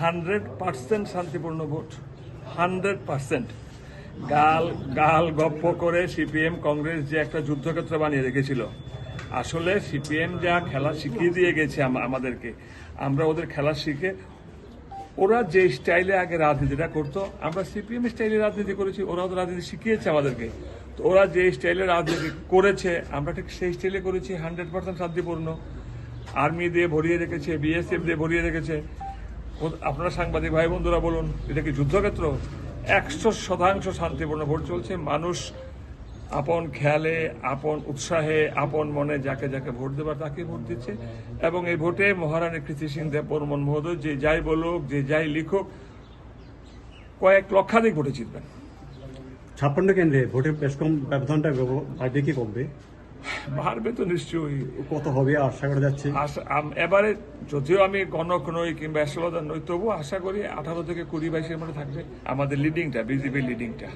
Hundred percent শান্তিপূর্ণ vote. Hundred percent. গাল গাল গপ্প করে সিপিএম, কংগ্রেস যে একটা যুদ্ধক্ষেত্র বানিয়ে রেখেছিল। আসলে সিপিএম যা খেলা শিখিয়ে দিয়ে গেছে আমাদেরকে। আমরা ওদের খেলা শিখে, ওরা যে স্টাইলে আগে রাজনীতিটা করতো, আমরা সিপিএম স্টাইলে রাজনীতি করেছি ওরা তো রাজনীতি শিখিয়েছে আমাদেরকে। তো ওরা যে স্টাইলে রাজনীতি করেছে, আমরা ঠিক সেই স্টাইলে করেছি, হান্ড্রেড পার্সেন্ট শান্তিপূর্ণ। আর্মি দিয়ে ভরিয়ে রেখেছে, বিএসএফ দিয়ে ভরিয়ে রেখেছে। আপনারা সাংবাদিক ভাই বন্ধুরা বলুন, এটা কি যুদ্ধক্ষেত্র? একশো শতাংশ শান্তিপূর্ণ ভোট চলছে। মানুষ আপন খেয়ালে, আপন উৎসাহে, আপন মনে যাকে যাকে ভোট দেবার তাকে ভোট দিচ্ছে। এবং এই ভোটে মহারানী কৃতি সিং দেব বর্মন মহোদয় যে যাই বলুক, যে যাই লিখুক, কয়েক লক্ষাধিক ভোটে জিতবেন। ছাপ্পান্ন কেন্দ্রে ভোটের বেশ কম ব্যবধানটা কমবে? পারবে তো নিশ্চয়ই। কত হবে আশা করা যাচ্ছে? এবারে যদিও আমি গণক নই কিংবা অ্যাস্ট্রোলজার নই তবুও আশা করি আঠারো থেকে কুড়ি বাইশের মধ্যে থাকবে আমাদের লিডিংটা বিজেপির লিডিংটা